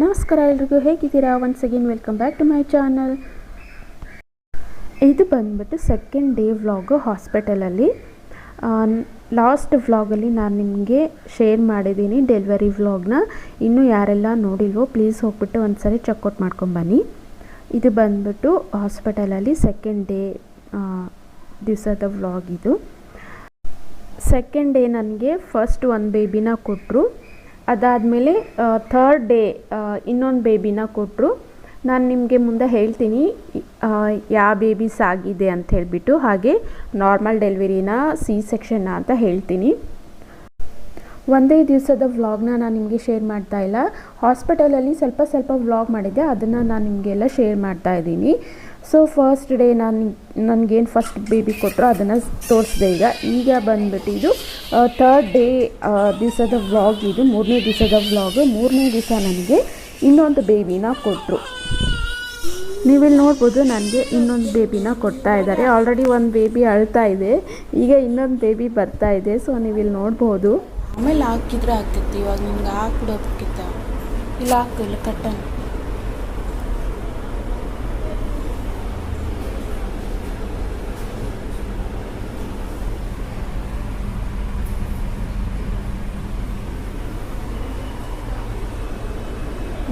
ನಮಸ್ಕಾರ ಎಲ್ರಿಗೂ, ಹೇಗಿದ್ದೀರಾ? Once again welcome back to my channel ಇದು ಬಂದ್ಬಿಟ್ಟು ಸೆಕೆಂಡ್ ಡೇ ವ್ಲಾಗು ಹಾಸ್ಪಿಟಲಲ್ಲಿ ಲಾಸ್ಟ್ ವ್ಲಾಗಲ್ಲಿ ನಾನು ನಿಮಗೆ ಶೇರ್ ಮಾಡಿದ್ದೀನಿ ಡೆಲಿವರಿ ವ್ಲಾಗ್ನ ಇನ್ನೂ ಯಾರೆಲ್ಲ ನೋಡಿಲ್ವೋ ಪ್ಲೀಸ್ ಹೋಗ್ಬಿಟ್ಟು ಒಂದ್ಸರಿ ಚೆಕ್ಔಟ್ ಮಾಡ್ಕೊಂಬನ್ನಿ ಇದು ಬಂದ್ಬಿಟ್ಟು ಹಾಸ್ಪಿಟಲಲ್ಲಿ ಸೆಕೆಂಡ್ ಡೇ ದಿವಸದ ವ್ಲಾಗ್ ಇದು. ಸೆಕೆಂಡ್ ಡೇ ನನಗೆ ಫಸ್ಟ್ ಒಂದು ಬೇಬಿನ ಕೊಟ್ಟರು ಅದಾದಮೇಲೆ ಥರ್ಡ್ ಡೇ ಇನ್ನೊಂದು ಬೇಬಿನ ಕೊಟ್ಟರು ನಾನು ನಿಮಗೆ ಮುಂದೆ ಹೇಳ್ತೀನಿ ಯಾವ ಬೇಬೀಸ್ ಆಗಿದೆ ಅಂತ ಹೇಳಿಬಿಟ್ಟು, ಹಾಗೆ ನಾರ್ಮಲ್ ಡೆಲಿವರಿನ ಸಿ ಸೆಕ್ಷನ್ನ ಅಂತ ಹೇಳ್ತೀನಿ. ಒಂದೇ ದಿವಸದ ವ್ಲಾಗ್ನ ನಾನು ನಿಮಗೆ ಶೇರ್ ಮಾಡ್ತಾ ಇಲ್ಲ. ಹಾಸ್ಪಿಟಲಲ್ಲಿ ಸ್ವಲ್ಪ ಸ್ವಲ್ಪ ವ್ಲಾಗ್ ಮಾಡಿದ್ದೆ, ಅದನ್ನು ನಾನು ನಿಮಗೆಲ್ಲ ಶೇರ್ ಮಾಡ್ತಾ ಇದ್ದೀನಿ. ಸೊ ಫಸ್ಟ್ ಡೇ ನಾನು ನನಗೇನು ಫಸ್ಟ್ ಬೇಬಿ ಕೊಟ್ಟರು ಅದನ್ನು ತೋರಿಸಿದೆ ಈಗ. ಈಗ ಬಂದ್ಬಿಟ್ಟು ಇದು ಥರ್ಡ್ ಡೇ ದಿವಸದ ವ್ಲಾಗ್ ಇದು, ಮೂರನೇ ದಿವಸದ ವ್ಲಾಗ್ ಮೂರನೇ ದಿವಸ ನನಗೆ ಇನ್ನೊಂದು ಬೇಬಿನ ಕೊಟ್ಟರು ನೀವಿಲ್ಲಿ ನೋಡ್ಬೋದು ನನಗೆ ಇನ್ನೊಂದು ಬೇಬಿನ ಕೊಡ್ತಾ ಇದ್ದಾರೆ. ಆಲ್ರೆಡಿ ಒಂದು ಬೇಬಿ ಅಳ್ತಾ ಇದೆ. ಈಗ ಇನ್ನೊಂದು ಬೇಬಿ ಬರ್ತಾ ಇದೆ. ಸೊ ನೀವಿಲ್ಲಿ ನೋಡ್ಬೋದು. ಆಮೇಲೆ ಹಾಕಿದ್ರೆ ಆಗ್ತಿತ್ತು. ಇವಾಗ ನಿಮ್ಗೆ ಹಾಕ್ಬಿಡೋದಕ್ಕಿಂತ ಇಲ್ಲ, ಹಾಕಿಲ್ಲ ಇಲ್ಲ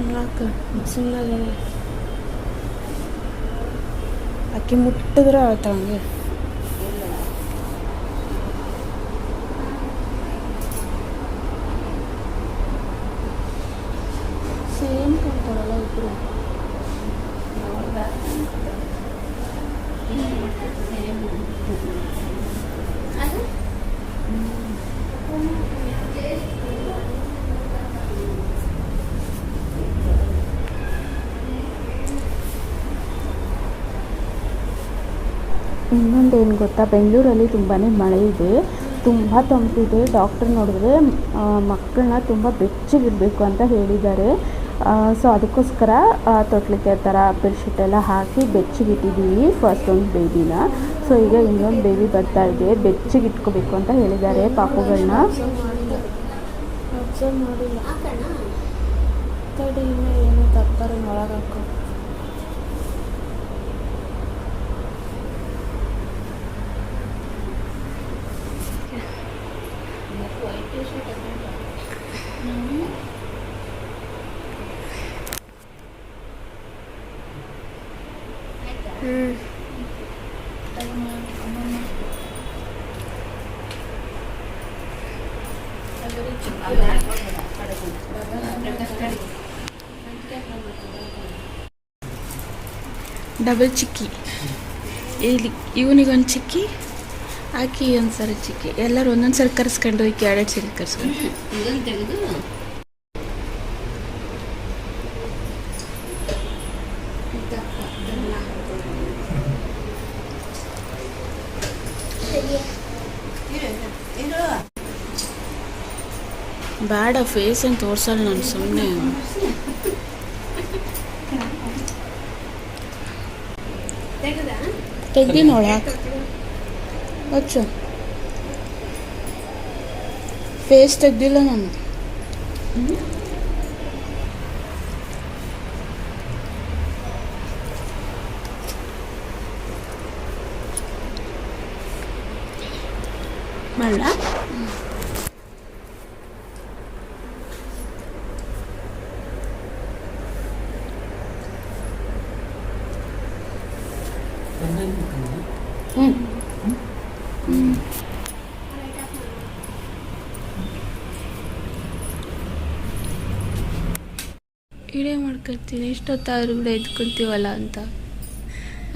ಕಟ್ಟಣ ಹಾಕ ಸುಮ್ಮನೆ ಅಕ್ಕಿ ಮುಟ್ಟಿದ್ರೆ ಆಳ್ತಾವಂಗೆ ಸೇಮ್ ಕಾಣ್ತಾರಲ್ಲ ಇಬ್ಬರು ಇನ್ನೊಂದು ಏನು ಗೊತ್ತಾ? ಬೆಂಗಳೂರಲ್ಲಿ ತುಂಬಾ ಮಳೆ ಇದೆ. ತುಂಬ ತಂಪಿದೆ. ಡಾಕ್ಟರ್ ನೋಡಿದ್ರೆ ಮಕ್ಕಳನ್ನ ತುಂಬ ಬೆಚ್ಚಗಿರಬೇಕು ಅಂತ ಹೇಳಿದ್ದಾರೆ. ಸೊ ಅದಕ್ಕೋಸ್ಕರ ತೊಟ್ಲಿಕ್ಕೆ ಥರ ಬೆಡ್ಶೀಟ್ ಎಲ್ಲ ಹಾಕಿ ಬೆಚ್ಚಗಿಟ್ಟಿದ್ದೀವಿ ಫಸ್ಟ್ ಒಂದು ಬೇಬಿನ ಸೊ ಈಗ ಇನ್ನೊಂದು ಬೇಬಿ ಬರ್ತಾ ಇದೆ. ಬೆಚ್ಚಗಿಟ್ಕೋಬೇಕು ಅಂತ ಹೇಳಿದ್ದಾರೆ ಪಾಪುಗಳನ್ನ ತಡಿ, ಇನ್ನೂ ಏನೋ ತರ್ತಾರೆ ಡಬಲ್ ಚಿಕ್ಕಿ ಇಲ್ಲಿ ಇವನಿಗೊಂದು ಚಿಕ್ಕಿ ಆಕಿ ಒಂದು ಸರಿ ಚಿಕ್ಕಿ ಎಲ್ಲರೂ ಒಂದೊಂದು ಸರಿ ಕರ್ಸ್ಕೊಂಡು ಈಕಿ ಎರಡೆರಡು ಸರಿ ಕರ್ಸ್ಕೊಂಡು ಬೇಡ ಫೇಸ್ ಏನು ತೋರ್ಸಲ್ಲ ನಾನು ಸುಮ್ಮನೆ ತೆಗ್ದಿ ನೋಡಿ ಹಚ್ಚು. ಫೇಸ್ ತೆಗ್ದಿಲ್ಲ ನಾನು. ಹ್ಞೂ ಇಡೇ ಮಾಡ್ಕೊಳ್ತೀನಿ. ಇಷ್ಟೊತ್ತಾದ್ರೂ ಕೂಡ ಇದ್ಕೊಳ್ತೀವಲ್ಲ ಅಂತ.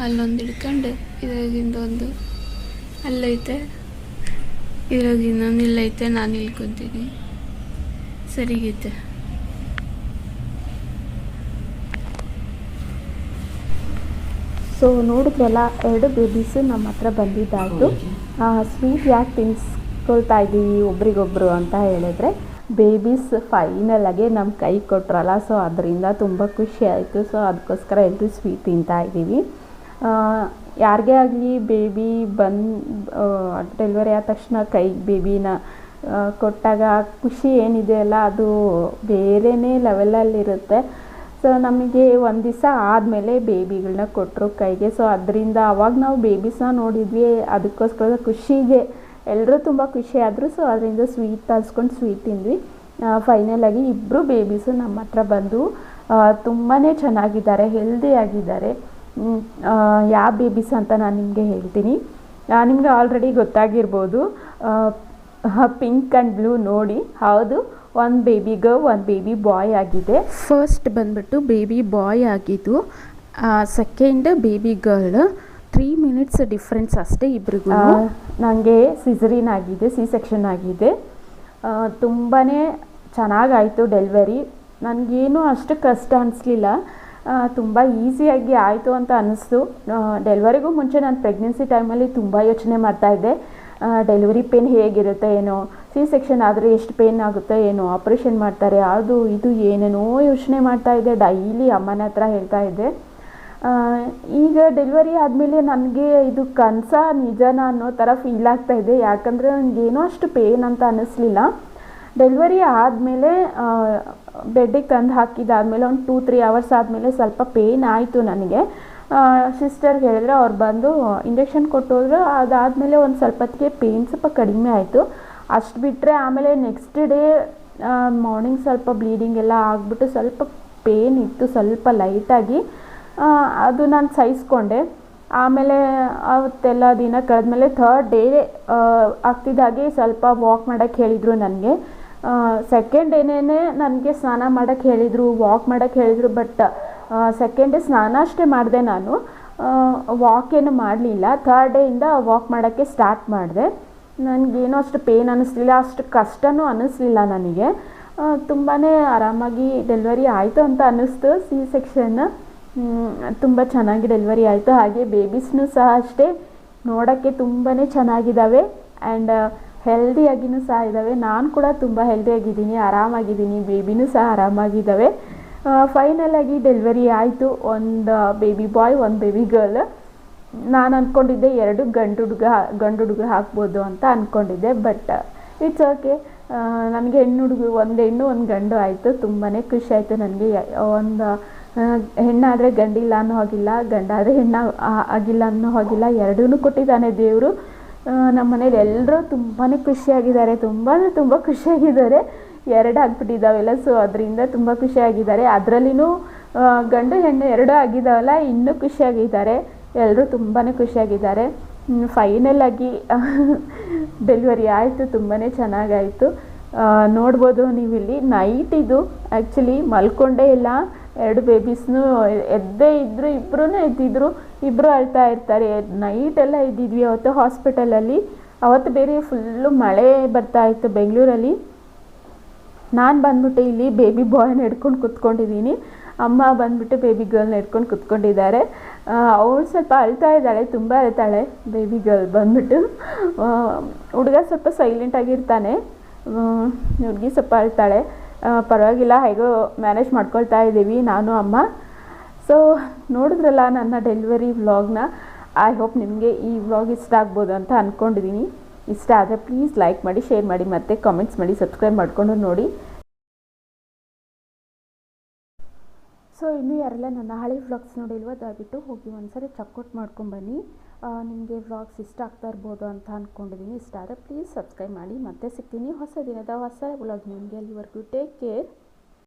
ಅಲ್ಲೊಂದು ಹಿಡ್ಕೊಂಡು ಇದ್ರಾಗಿಂದ ಒಂದು. ಅಲ್ಲೈತೆ ಇದ್ರಾಗ ಇನ್ನೊಂದು ಇಲ್ಲೈತೆ ನಾನು ಇಲ್ಕೊಂತೀನಿ ಸರಿಗೈತೆ ಸೊ ನೋಡಿದ್ರಲ್ಲ ಎರಡು ಬೇಬೀಸು ನಮ್ಮ ಹತ್ರ ಬಂದಿದ್ದಾಯಿತು. ಸ್ವೀಟ್ ಯಾಕೆ ತಿನ್ಸ್ಕೊಳ್ತಾ ಇದ್ದೀವಿ ಒಬ್ರಿಗೊಬ್ರು ಅಂತ ಹೇಳಿದ್ರೆ ಬೇಬೀಸ್ ಫೈನಲ್ ಆಗಿ ನಮ್ಮ ಕೈ ಕೊಟ್ರಲ್ಲ ಸೊ ಅದರಿಂದ ತುಂಬ ಖುಷಿ ಆಯಿತು. ಸೊ ಅದಕ್ಕೋಸ್ಕರ ಎಲ್ಲರೂ ಸ್ವೀಟ್ ತಿಂತಾ ಇದ್ದೀವಿ ಯಾರಿಗೇ ಆಗಲಿ ಬೇಬಿ ಬಂದು ಡೆಲಿವರಿ ಆದ ತಕ್ಷಣ ಕೈ ಬೇಬಿನ ಕೊಟ್ಟಾಗ ಖುಷಿ ಏನಿದೆ ಅಲ್ಲ, ಅದು ಬೇರೆಯೇ ಲೆವೆಲಲ್ಲಿರುತ್ತೆ ಸೊ ನಮಗೆ ಒಂದು ದಿವಸ ಆದಮೇಲೆ ಬೇಬಿಗಳನ್ನ ಕೊಟ್ಟರು ಕೈಗೆ. ಸೊ ಅದರಿಂದ ಅವಾಗ ನಾವು ಬೇಬೀಸ್ನ ನೋಡಿದ್ವಿ, ಅದಕ್ಕೋಸ್ಕರ ಖುಷಿಗೆ. ಎಲ್ಲರೂ ತುಂಬ ಖುಷಿ ಆದರು ಸೊ ಅದರಿಂದ ಸ್ವೀಟ್ ತರಿಸ್ಕೊಂಡು ಸ್ವೀಟ್ ತಿಂದ್ವಿ. ಫೈನಲ್ ಆಗಿ ಇಬ್ಬರು ಬೇಬೀಸು ನಮ್ಮ ಹತ್ರ ಬಂದು ತುಂಬಾ ಚೆನ್ನಾಗಿದ್ದಾರೆ ಹೆಲ್ದಿ ಆಗಿದ್ದಾರೆ. ಯಾವ ಬೇಬೀಸ್ ಅಂತ ನಾನು ನಿಮಗೆ ಹೇಳ್ತೀನಿ. ನಿಮಗೆ ಆಲ್ರೆಡಿ ಗೊತ್ತಾಗಿರ್ಬೋದು. ಪಿಂಕ್ ಆ್ಯಂಡ್ ಬ್ಲೂ ನೋಡಿ ಹೌದು ಒಂದು ಬೇಬಿ ಗರ್ಲ್ ಒಂದು ಬೇಬಿ ಬಾಯ್ ಆಗಿದೆ. ಫಸ್ಟ್ ಬಂದ್ಬಿಟ್ಟು ಬೇಬಿ ಬಾಯ್ ಆಗಿದ್ದು second baby girl three minutes difference ಅಷ್ಟೇ ಇಬ್ಬರಿಗೂ ನನಗೆ ಸಿಸರಿನ್ ಆಗಿದೆ ಸಿ ಸೆಕ್ಷನ್ ಆಗಿದೆ ತುಂಬಾ ಚೆನ್ನಾಗಾಯಿತು ಡೆಲಿವರಿ ನನಗೇನು ಅಷ್ಟು ಕಷ್ಟ ಅನಿಸ್ಲಿಲ್ಲ. ತುಂಬ ಈಸಿಯಾಗಿ ಆಯಿತು ಅಂತ ಅನ್ನಿಸ್ತು. ಡೆಲಿವರಿಗೂ ಮುಂಚೆ ನಾನು ಪ್ರೆಗ್ನೆನ್ಸಿ ಟೈಮಲ್ಲಿ ತುಂಬ ಯೋಚನೆ ಮಾಡ್ತಾಯಿದ್ದೆ ಡೆಲಿವರಿ ಪೇನ್ ಹೇಗಿರುತ್ತೆ ಏನೋ ಸಿ ಸೆಕ್ಷನ್ ಆದರೆ ಎಷ್ಟು ಪೇನ್ ಆಗುತ್ತೆ ಏನೋ ಆಪ್ರೇಷನ್ ಮಾಡ್ತಾರೆ, ಅದು ಇದು ಏನೇನೋ ಯೋಚನೆ ಮಾಡ್ತಾಯಿದ್ದೆ ಡೈಲಿ ಅಮ್ಮನ ಹತ್ರ ಹೇಳ್ತಾ ಇದ್ದೆ. ಈಗ ಡೆಲಿವರಿ ಆದಮೇಲೆ ನನಗೆ ಇದು ಕನಸ ನಿಜನ ಅನ್ನೋ ಥರ ಫೀಲ್ ಆಗ್ತಾ ಇದೆ, ಯಾಕಂದರೆ ನನಗೇನೋ ಅಷ್ಟು ಪೇನ್ ಅಂತ ಅನ್ನಿಸ್ಲಿಲ್ಲ. ಡೆಲಿವರಿ ಆದಮೇಲೆ ಬೆಡ್ಡಿಗೆ ತಂದು ಹಾಕಿದಾದಮೇಲೆ ಒಂದು ಟೂ ತ್ರೀ ಅವರ್ಸ್ ಆದಮೇಲೆ ಸ್ವಲ್ಪ ಪೇಯ್ನ್ ಆಯಿತು ನನಗೆ. ಸಿಸ್ಟರ್ಗೆ ಹೇಳಿದ್ರೆ ಅವ್ರು ಬಂದು ಇಂಜೆಕ್ಷನ್ ಕೊಟ್ಟೋದ್ರು. ಅದಾದಮೇಲೆ ಒಂದು ಸ್ವಲ್ಪ ಹೊತ್ತಿಗೆ ಪೇಯ್ನ್ ಸ್ವಲ್ಪ ಕಡಿಮೆ ಆಯಿತು. ಅಷ್ಟು ಬಿಟ್ಟರೆ ಆಮೇಲೆ ನೆಕ್ಸ್ಟ್ ಡೇ ಮಾರ್ನಿಂಗ್ ಸ್ವಲ್ಪ ಬ್ಲೀಡಿಂಗ್ ಎಲ್ಲ ಆಗಿಬಿಟ್ಟು ಸ್ವಲ್ಪ ಪೇನ್ ಇತ್ತು, ಸ್ವಲ್ಪ ಲೈಟಾಗಿ ಅದು ನಾನು ಸಹಿಸ್ಕೊಂಡೆ. ಆಮೇಲೆ, ಅವತ್ತೆಲ್ಲ ದಿನ ಕಳೆದ್ಮೇಲೆ ಥರ್ಡ್ ಡೇ ಆಗ್ತಿದ್ದಾಗೆ ಸ್ವಲ್ಪ ವಾಕ್ ಮಾಡೋಕ್ಕೆ ಹೇಳಿದರು ನನಗೆ. ಸೆಕೆಂಡ್ ಡೇನೇ ನನಗೆ ಸ್ನಾನ ಮಾಡೋಕ್ಕೆ ಹೇಳಿದರು ವಾಕ್ ಮಾಡೋಕ್ಕೆ ಹೇಳಿದರು ಬಟ್ ಸೆಕೆಂಡ್ ಡೇ ಸ್ನಾನ ಅಷ್ಟೇ ಮಾಡಿದೆ ನಾನು. ವಾಕ್ ಏನು ಮಾಡಲಿಲ್ಲ. ಥರ್ಡ್ ಡೇಯಿಂದ ವಾಕ್ ಮಾಡೋಕ್ಕೆ ಸ್ಟಾರ್ಟ್ ಮಾಡಿದೆ. ನನಗೇನು ಅಷ್ಟು ಪೇನ್ ಅನ್ನಿಸ್ಲಿಲ್ಲ ಅಷ್ಟು ಕಷ್ಟನೂ ಅನ್ನಿಸ್ಲಿಲ್ಲ ನನಗೆ. ತುಂಬಾ ಆರಾಮಾಗಿ ಡೆಲಿವರಿ ಆಯಿತು ಅಂತ ಅನ್ನಿಸ್ತು ಸಿ ಸೆಕ್ಷನ್ ತುಂಬ ಚೆನ್ನಾಗಿ ಡೆಲಿವರಿ ಆಯಿತು. ಹಾಗೆ ಬೇಬೀಸ್ನೂ ಸಹ ಅಷ್ಟೇ. ನೋಡೋಕ್ಕೆ ತುಂಬಾ ಚೆನ್ನಾಗಿದ್ದಾವೆ ಆ್ಯಂಡ್ ಹೆಲ್ದಿಯಾಗಿನೂ ಸಹ ಇದ್ದಾವೆ. ನಾನು ಕೂಡ ತುಂಬ ಹೆಲ್ದಿಯಾಗಿದ್ದೀನಿ ಆರಾಮಾಗಿದ್ದೀನಿ ಬೇಬಿನೂ ಸಹ ಆರಾಮಾಗಿದ್ದಾವೆ. ಫೈನಲ್ ಆಗಿ ಡೆಲಿವರಿ ಆಯಿತು. ಒಂದು ಬೇಬಿ ಬಾಯ್ ಒಂದು ಬೇಬಿ ಗರ್ಲ್ ನಾನು ಅಂದ್ಕೊಂಡಿದ್ದೆ ಎರಡು ಗಂಡು ಹುಡುಗ ಗಂಡು ಹುಡುಗ ಹಾಕ್ಬೋದು ಅಂತ ಅಂದ್ಕೊಂಡಿದ್ದೆ ಬಟ್ ಇಟ್ಸ್ ಓಕೆ ನನಗೆ ಹೆಣ್ಣು ಹುಡುಗ, ಒಂದು ಹೆಣ್ಣು, ಒಂದು ಗಂಡು ಆಯಿತು. ತುಂಬಾ ಖುಷಿ ಆಯಿತು ನನಗೆ. ಒಂದು ಹೆಣ್ಣಾದರೆ ಗಂಡಿಲ್ಲ ಅನ್ನೋ ಹಾಗಿಲ್ಲ, ಗಂಡಾದರೆ ಹೆಣ್ಣು ಆಗಿಲ್ಲ ಅನ್ನೋ ಹಾಗಿಲ್ಲ. ಎರಡೂ ಕೊಟ್ಟಿದ್ದಾನೆ ದೇವರು. ನಮ್ಮ ಮನೇಲಿ ಎಲ್ಲರೂ ತುಂಬಾ ಖುಷಿಯಾಗಿದ್ದಾರೆ. ತುಂಬ ಅಂದರೆ ತುಂಬ ಖುಷಿಯಾಗಿದ್ದಾರೆ. ಎರಡು ಆಗಿಬಿಟ್ಟಿದ್ದಾವೆಲ್ಲ ಸೊ ಅದರಿಂದ ತುಂಬ ಖುಷಿಯಾಗಿದ್ದಾರೆ. ಅದರಲ್ಲಿನೂ ಗಂಡು ಹೆಣ್ಣು ಎರಡೂ ಆಗಿದ್ದಾವಲ್ಲ, ಇನ್ನೂ ಖುಷಿಯಾಗಿದ್ದಾರೆ. ಎಲ್ಲರೂ ತುಂಬಾ ಖುಷಿಯಾಗಿದ್ದಾರೆ. ಫೈನಲ್ ಆಗಿ ಡೆಲಿವರಿ ಆಯಿತು ತುಂಬಾ ಚೆನ್ನಾಗಾಯಿತು. ನೋಡ್ಬೋದು ನೀವಿಲ್ಲಿ. ನೈಟ್ ಇದು ಆ್ಯಕ್ಚುಲಿ ಮಲ್ಕೊಂಡೇ ಇಲ್ಲ. ಎರಡು ಬೇಬೀಸ್ನೂ ಎದ್ದೇ ಇದ್ದರು ಇಬ್ಬರೂ ಎದ್ದಿದ್ರು ಇಬ್ಬರು ಅಳ್ತಾ ಇರ್ತಾರೆ. ನೈಟೆಲ್ಲ ಇದ್ದಿದ್ವಿ ಅವತ್ತು ಹಾಸ್ಪಿಟಲಲ್ಲಿ ಅವತ್ತು ಬೇರೆ ಫುಲ್ಲು ಮಳೆ ಬರ್ತಾ ಇತ್ತು ಬೆಂಗಳೂರಲ್ಲಿ. ನಾನು ಬಂದ್ಬಿಟ್ಟು ಇಲ್ಲಿ ಬೇಬಿ ಬಾಯ್ನ ಹಿಡ್ಕೊಂಡು ಕುತ್ಕೊಂಡಿದ್ದೀನಿ. ಅಮ್ಮ ಬಂದ್ಬಿಟ್ಟು ಬೇಬಿ ಗರ್ಲ್ನ ಹಿಡ್ಕೊಂಡು ಕುತ್ಕೊಂಡಿದ್ದಾರೆ. ಅವಳು ಸ್ವಲ್ಪ ಅಳ್ತಾ ಇದ್ದಾಳೆ, ತುಂಬ ಅಳ್ತಾಳೆ ಬೇಬಿ ಗರ್ಲ್ ಬಂದ್ಬಿಟ್ಟು. ಹುಡುಗ ಸ್ವಲ್ಪ ಸೈಲೆಂಟಾಗಿರ್ತಾನೆ ಹುಡುಗಿ ಸ್ವಲ್ಪ ಅಳ್ತಾಳೆ. ಪರವಾಗಿಲ್ಲ, ಹೇಗೋ ಮ್ಯಾನೇಜ್ ಮಾಡ್ಕೊಳ್ತಾ ಇದ್ದೀವಿ, ನಾನು, ಅಮ್ಮ. ಸೊ ನೋಡಿದ್ರಲ್ಲ ನನ್ನ ಡೆಲಿವರಿ ವ್ಲಾಗ್ನ ಐ ಹೋಪ್ ನಿಮಗೆ ಈ ವ್ಲಾಗ್ ಇಷ್ಟ ಆಗ್ಬೋದು ಅಂತ ಅಂದ್ಕೊಂಡಿದ್ದೀನಿ ಇಷ್ಟ ಆದರೆ ಪ್ಲೀಸ್ ಲೈಕ್ ಮಾಡಿ ಶೇರ್ ಮಾಡಿ, ಮತ್ತು ಕಾಮೆಂಟ್ಸ್ ಮಾಡಿ ಸಬ್ಸ್ಕ್ರೈಬ್ ಮಾಡಿಕೊಂಡು ನೋಡಿ. ಸೊ ಇನ್ನೂ ಯಾರೆಲ್ಲ ನನ್ನ ಹಳೆ ವ್ಲಾಗ್ಸ್ ನೋಡಿಲ್ವ, ದಯವಿಟ್ಟು ಹೋಗಿ ಒಂದ್ಸರಿ ಚೆಕ್ಔಟ್ ಮಾಡ್ಕೊಂಬನ್ನಿ ನಿಮಗೆ ವ್ಲಾಗ್ಸ್ ಇಷ್ಟ ಆಗ್ತಾ ಇರ್ಬೋದು ಅಂತ ಅಂದ್ಕೊಂಡಿದ್ದೀನಿ ಇಷ್ಟ ಆದರೆ ಪ್ಲೀಸ್ ಸಬ್ಸ್ಕ್ರೈಬ್ ಮಾಡಿ. ಮತ್ತೆ ಸಿಗ್ತೀನಿ ಹೊಸ ದಿನದ ಹೊಸ ವ್ಲಾಗ್ ನಿಮಗೆ. ಅಲ್ಲಿವರೆಗೂ ಟೇಕ್ ಕೇರ್